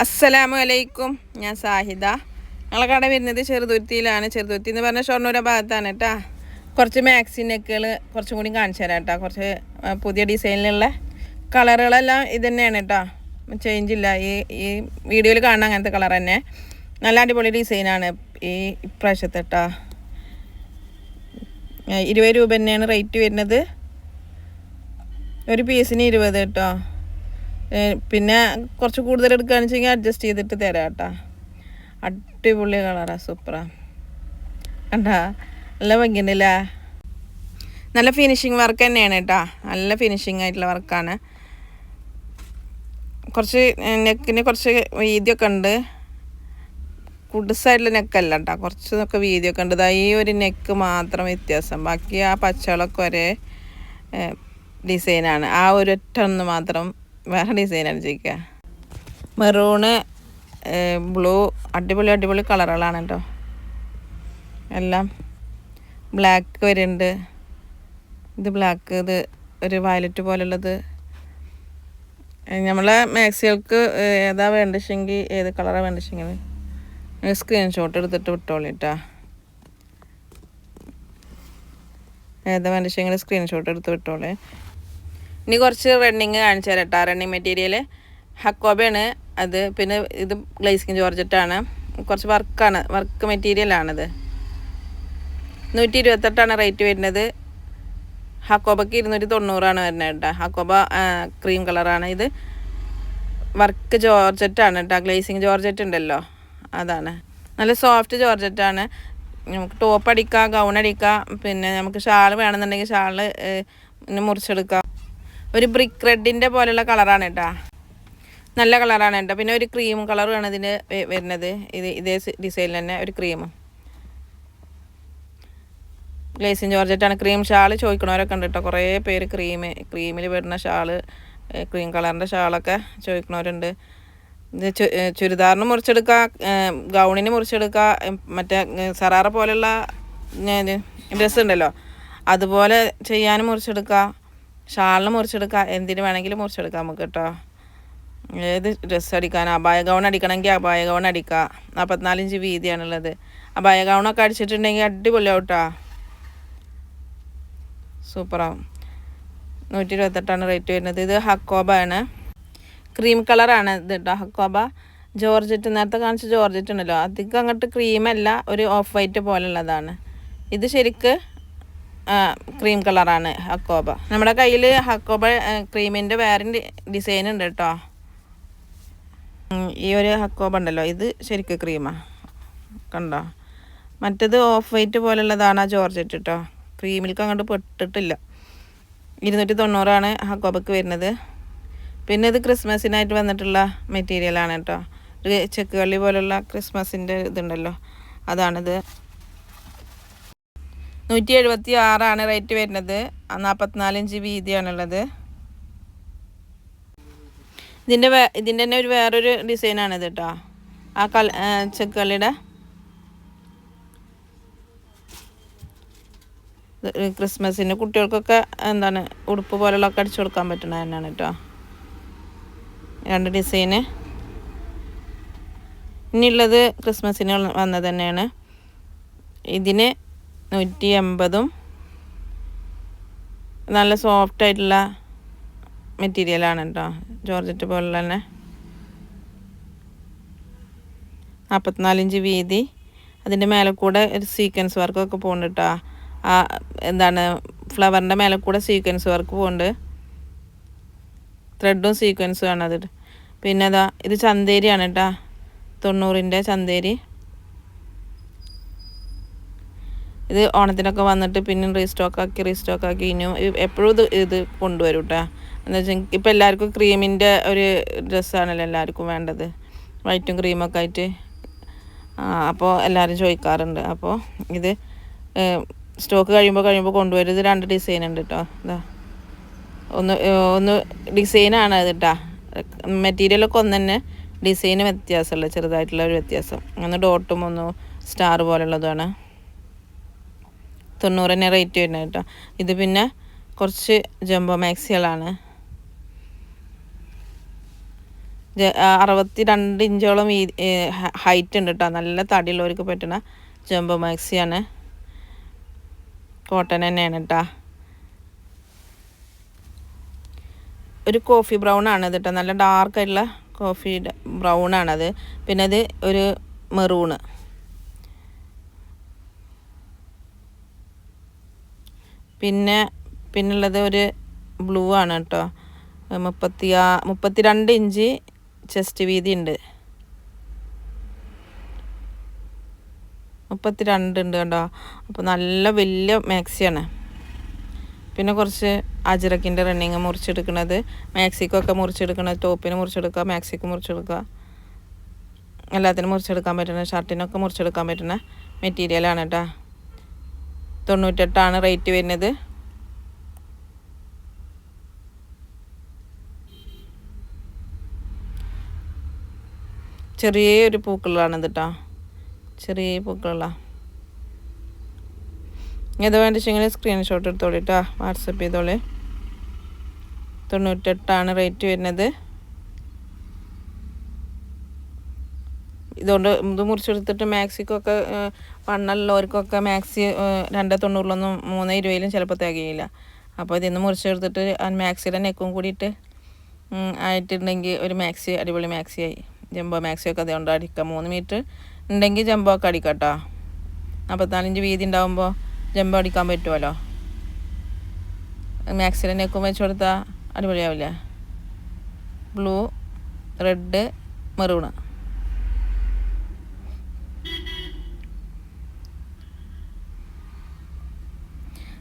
അസ്സലാമു അലൈക്കും. ഞാൻ സാഹിദ. ഞങ്ങളെ കട വരുന്നത് ചെറുതുരുത്തിയിലാണ്. ചെറുതുരുത്തി എന്ന് പറഞ്ഞാൽ ഷൊർണൂര ഭാഗത്താണ് കേട്ടാ. കുറച്ച് മാക്സിനൊക്കെ കുറച്ചും കൂടി കാണിച്ചു തരാം കേട്ടോ. കുറച്ച് പുതിയ ഡിസൈനിലുള്ള കളറുകളെല്ലാം ഇത് തന്നെയാണ് കേട്ടോ. ചേഞ്ച് ഇല്ല. ഈ ഈ വീഡിയോയിൽ കാണുന്ന അങ്ങനത്തെ കളർ തന്നെ. നല്ല അടിപൊളി ഡിസൈനാണ്. ഈ ഇപ്രാവശ്യത്തെ കേട്ടോ. ഇരുപത് രൂപ തന്നെയാണ് റേറ്റ് വരുന്നത്. ഒരു പീസിന് ഇരുപത് കേട്ടോ. പിന്നെ കുറച്ച് കൂടുതൽ എടുക്കുകയാണെന്ന് വെച്ചെങ്കിൽ അഡ്ജസ്റ്റ് ചെയ്തിട്ട് തരാം കേട്ടോ. അടിപൊളി കളറാ സൂപ്പറാ കണ്ടാ? നല്ല ഭംഗിയുണ്ടല്ലേ? നല്ല ഫിനിഷിങ് വർക്ക് തന്നെയാണ് കേട്ടോ. നല്ല ഫിനിഷിങ് ആയിട്ടുള്ള വർക്കാണ് കുറച്ച് നെക്കിന് കുറച്ച് വീതിയൊക്കെ ഉണ്ട്. കുടുസായിട്ടുള്ള നെക്കല്ല കേട്ടോ. കുറച്ചൊക്കെ വീതിയൊക്കെ ഉണ്ട്. ഈ ഒരു നെക്ക് മാത്രം വ്യത്യാസം. ബാക്കി ആ പച്ചകളൊക്കെ ഒരേ ഡിസൈനാണ് ആ ഒരൊറ്റ ഒന്ന് മാത്രം വേറെ ഡിസൈനാണ് ചോദിക്കുക മെറൂണ് ബ്ലൂ അടിപൊളി അടിപൊളി കളറുകളാണ് കേട്ടോ എല്ലാം ബ്ലാക്ക് വരുന്നുണ്ട്. ഇത് ബ്ലാക്ക് ഇത് ഒരു വയലറ്റ് പോലുള്ളത്. നമ്മളെ മാക്സികൾക്ക് ഏതാ വേണ്ടതെങ്കിൽ ഏത് കളറാണ് വേണ്ടതെങ്കിൽ സ്ക്രീൻഷോട്ട് എടുത്തിട്ട് വിട്ടോളിട്ടാ ഏതാ വേണ്ടതെങ്കിൽ സ്ക്രീൻഷോട്ട് എടുത്ത് വിട്ടോളേ. ഇനി കുറച്ച് റണ്ണിങ് കാണിച്ചു തരാം കേട്ടോ റണ്ണിങ് മെറ്റീരിയൽ ഹക്കോബയാണ് അത്. പിന്നെ ഇത് ഗ്ലേസിങ് ജോർജറ്റാണ്. കുറച്ച് വർക്കാണ്. വർക്ക് മെറ്റീരിയലാണത് നൂറ്റി ഇരുപത്തെട്ടാണ് റേറ്റ് വരുന്നത്. ഹക്കോബക്ക് ഇരുന്നൂറ്റി തൊണ്ണൂറാണ് വരുന്നത് കേട്ടോ ഹക്കോബ ക്രീം കളറാണ് ഇത്. വർക്ക് ജോർജറ്റാണ് കേട്ടോ ഗ്ലേസിങ് ജോർജറ്റ് ഉണ്ടല്ലോ. അതാണ്. നല്ല സോഫ്റ്റ് ജോർജറ്റാണ്. നമുക്ക് ടോപ്പ് അടിക്കാം ഗൗൺ അടിക്കാം. പിന്നെ നമുക്ക് ഷാൾ വേണമെന്നുണ്ടെങ്കിൽ ഷാൾ മുറിച്ചെടുക്കാം. ഒരു ബ്രിക്ക് റെഡിന്റെ പോലെയുള്ള കളറാണ് കേട്ടോ നല്ല കളറാണ് കേട്ടോ പിന്നെ ഒരു ക്രീം കളറുമാണ് ഇതിന് വരുന്നത്. ഇത് ഇതേ ഡിസൈനിൽ തന്നെ ഒരു ക്രീം ലേസിൻ ജോർജറ്റാണ് ക്രീം ഷാൾ ചോദിക്കണവരൊക്കെ ഉണ്ട് കേട്ടോ കുറേ പേര് ക്രീം ക്രീമിൽ വരുന്ന ഷാൾ ക്രീം കളറിന്റെ ഷാളൊക്കെ ചോദിക്കണവരുണ്ട്. ഇത് ചുരിദാറിന് മുറിച്ചെടുക്കുക ഗൗണിന് മുറിച്ചെടുക്കുക മറ്റേ സറാറ പോലെയുള്ള ഡ്രസ്സ് ഉണ്ടല്ലോ. അതുപോലെ ചെയ്യാനും മുറിച്ചെടുക്കുക ഷാളിന് മുറിച്ചെടുക്കാം എന്തിന് വേണമെങ്കിലും മുറിച്ചെടുക്കാം നമുക്ക് കേട്ടോ. ഏത് ഡ്രസ്സ് അടിക്കാൻ? അപായ ഗൗൺ അടിക്കണമെങ്കിൽ അപായ ഗൗൺ അടിക്കാം. നാൽപ്പത്തിനാലിഞ്ച് വീതിയാണുള്ളത്. അപായ ഗൗണൊക്കെ അടിച്ചിട്ടുണ്ടെങ്കിൽ അടിപൊളിയാവും കേട്ടോ സൂപ്പറാവും. നൂറ്റി ഇരുപത്തെട്ടാണ് റേറ്റ് വരുന്നത്. ഇത് ഹക്കോബ ആണ് ക്രീം കളറാണ് ഇത് കേട്ടോ ഹക്കോബ ജോർജറ്റ്. നേരത്തെ കാണിച്ച ജോർജറ്റ് ഉണ്ടല്ലോ. അധികം അങ്ങോട്ട് ക്രീമല്ല ഒരു ഓഫ് വൈറ്റ് പോലുള്ളതാണ്. ഇത് ശരിക്ക് ക്രീം കളറാണ് ഹക്കോബ. നമ്മുടെ കയ്യിൽ ഹക്കോബ ക്രീമിന്റെ വേറെ ഡിസൈൻ ഉണ്ട് കേട്ടോ ഈ ഒരു ഹക്കോബ ഉണ്ടല്ലോ ഇത് ശരിക്കും ക്രീമാ കണ്ടോ? മറ്റത് ഓഫ് വൈറ്റ് പോലുള്ളതാണ് ആ ജോർജറ്റ് കേട്ടോ ക്രീമിലേക്ക് അങ്ങോട്ട് പെട്ടിട്ടില്ല. ഇരുന്നൂറ്റി തൊണ്ണൂറാണ് ഹക്കോബക്ക് വരുന്നത്. പിന്നെ ഇത് ക്രിസ്മസിനായിട്ട് വന്നിട്ടുള്ള മെറ്റീരിയലാണ് കേട്ടോ ഒരു ചെക്ക് കള്ളി പോലുള്ള ക്രിസ്മസിന്റെ ഇതുണ്ടല്ലോ അതാണിത്. നൂറ്റി എഴുപത്തി ആറാണ് റേറ്റ് വരുന്നത്. നാൽപ്പത്തിനാല് ഇഞ്ച് വീതിയാണുള്ളത്. ഇതിന്റെ വേ ഇതിന്റെ തന്നെ ഒരു വേറൊരു ഡിസൈനാണിത് കേട്ടോ ആ കൽ ചെക്ക് കള്ളിയുടെ. ക്രിസ്മസിന് കുട്ടികൾക്കൊക്കെ എന്താണ് ഉടുപ്പ് പോലുള്ള ഒക്കെ അടിച്ചു കൊടുക്കാൻ പറ്റുന്ന തന്നെയാണ് കേട്ടോ രണ്ട് ഡിസൈന്. ഇനിയുള്ളത് ക്രിസ്മസിന് വന്നത് തന്നെയാണ്. ഇതിന് നൂറ്റി എൺപതും നല്ല സോഫ്റ്റ് ആയിട്ടുള്ള മെറ്റീരിയലാണ് കേട്ടോ ജോർജറ്റ് പോലുള്ള തന്നെ. നാൽപ്പത്തിനാലിഞ്ച് വീതി. അതിന്റെ മേലെ കൂടെ ഒരു സീക്വൻസ് വർക്കൊക്കെ പോകുന്നുണ്ട് കേട്ടോ ആ എന്താണ് ഫ്ലവറിന്റെ മേലെ കൂടെ സീക്വൻസ് വർക്ക് പോകുന്നുണ്ട് ത്രെഡും സീക്വൻസും ആണ് അത്. പിന്നെ അതാ ഇത് ചന്തേരിയാണ് കേട്ടോ തൊണ്ണൂറിന്റെ ചന്തേരി. ഇത് ഓണത്തിനൊക്കെ വന്നിട്ട് പിന്നെ റീസ്റ്റോക്ക് ആക്കി റീസ്റ്റോക്ക് ആക്കി ഇനിയും എപ്പോഴും ഇത് ഇത് കൊണ്ടുവരും കേട്ടോ എന്ന് വെച്ചാൽ ഇപ്പം എല്ലാവർക്കും ക്രീമിന്റെ ഒരു ഡ്രസ്സാണല്ലോ എല്ലാവർക്കും വേണ്ടത്. വൈറ്റും ക്രീമൊക്കെ ആയിട്ട്. അപ്പോൾ എല്ലാവരും ചോദിക്കാറുണ്ട്. അപ്പോൾ ഇത് സ്റ്റോക്ക് കഴിയുമ്പോൾ കഴിയുമ്പോൾ കൊണ്ടുവരും ഇത് രണ്ട് ഡിസൈൻ ഉണ്ട് കേട്ടോ ഇതാ. ഒന്ന് ഒന്ന് ഡിസൈനാണ് അത് കേട്ടോ മെറ്റീരിയലൊക്കെ ഒന്ന് തന്നെ ഡിസൈന് വ്യത്യാസമുള്ള ചെറുതായിട്ടുള്ള ഒരു വ്യത്യാസം. ഒന്ന് ഡോട്ടും ഒന്ന് സ്റ്റാർ പോലുള്ളതാണ്. തൊണ്ണൂറ് തന്നെ റേറ്റ് വരുന്നത് കേട്ടോ. ഇത് പിന്നെ കുറച്ച് ജംബോ മാക്സികളാണ് അറുപത്തി രണ്ട് ഇഞ്ചോളം ഈ ഹൈറ്റ് ഉണ്ട് കേട്ടോ. നല്ല തടിയുള്ളവർക്ക് പറ്റുന്ന ജംബോ മാക്സിയാണ് കോട്ടൺ തന്നെയാണ് കേട്ടോ. ഒരു കോഫി ബ്രൗൺ ആണ് ഇത് കേട്ടോ. നല്ല ഡാർക്കായിട്ടുള്ള കോഫി ബ്രൗൺ ആണത്. പിന്നെ അത് ഒരു മെറൂണ് പിന്നെ പിന്നുള്ളത് ഒരു ബ്ലൂ ആണ് കേട്ടോ. മുപ്പത്തി ആ മുപ്പത്തിരണ്ട് ഇഞ്ച് ചെസ്റ്റ് വീതി ഉണ്ട് മുപ്പത്തിരണ്ട് ഉണ്ട് കേട്ടോ. അപ്പോൾ നല്ല വലിയ മാക്സിയാണ്. പിന്നെ കുറച്ച് അജിറക്കിന്റെ റണ്ണിങ് മുറിച്ചെടുക്കുന്നത് മാക്സിക്കൊക്കെ മുറിച്ചെടുക്കണത്. ടോപ്പിന് മുറിച്ചെടുക്കുക മാക്സിക്ക് മുറിച്ചെടുക്കുക. എല്ലാത്തിനും മുറിച്ചെടുക്കാൻ പറ്റുന്ന ഷർട്ടിനൊക്കെ മുറിച്ചെടുക്കാൻ പറ്റുന്ന മെറ്റീരിയലാണ് കേട്ടോ. തൊണ്ണൂറ്റെട്ടാണ് റേറ്റ് വരുന്നത്. ചെറിയൊരു പൂക്കളാണ് കേട്ടോ ചെറിയ പൂക്കളാണ് ഇത് വേണ്ട വെച്ചെങ്കിൽ സ്ക്രീൻഷോട്ട് എടുത്തോളി കേട്ടോ വാട്സപ്പ് ചെയ്തോളി. തൊണ്ണൂറ്റെട്ടാണ് റേറ്റ് വരുന്നത്. ഇതുകൊണ്ട് ഇത് മുറിച്ചെടുത്തിട്ട് മാക്സിക്കൊക്കെ വണ്ണുള്ളവർക്കൊക്കെ മാക്സി രണ്ട് തൊണ്ണൂറിലൊന്നും മൂന്ന് ഇരുപതിലും ചിലപ്പോൾ തികയില്ല. അപ്പോൾ ഇതിന്ന് മുറിച്ചെടുത്തിട്ട് ആ മാക്സിയുടെ നെക്കും കൂടിയിട്ട് ആയിട്ടുണ്ടെങ്കിൽ ഒരു മാക്സി അടിപൊളി മാക്സി ആയി ജംബോ മാക്സിയൊക്കെ അതുകൊണ്ട് അടിക്കാം. മൂന്ന് മീറ്റർ ഉണ്ടെങ്കിൽ ജംബോ ഒക്കെ അടിക്കാം കേട്ടോ നാൽപ്പത്തിനാലിഞ്ച് വീതി ഉണ്ടാകുമ്പോൾ ജംബോ അടിക്കാൻ പറ്റുമല്ലോ മാക്സിയുടെ നെക്കും വെച്ച് കൊടുത്താൽ അടിപൊളിയാവില്ലേ. Blue red maroon.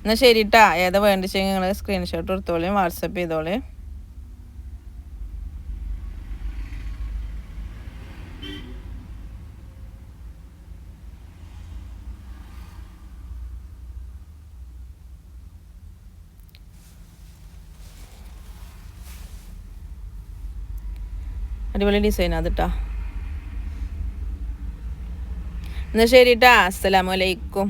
എന്നാൽ ശരി കേട്ടാ ഏതാ വേണ്ടിച്ചെങ്കിൽ നിങ്ങൾ സ്ക്രീൻഷോട്ട് എടുത്തോളി വാട്സപ്പ് ചെയ്തോളേ. അടിപൊളി ഡിസൈൻ അത് കേട്ടോ എന്നാൽ ശരി കേട്ടാ അസ്സലാമലൈക്കും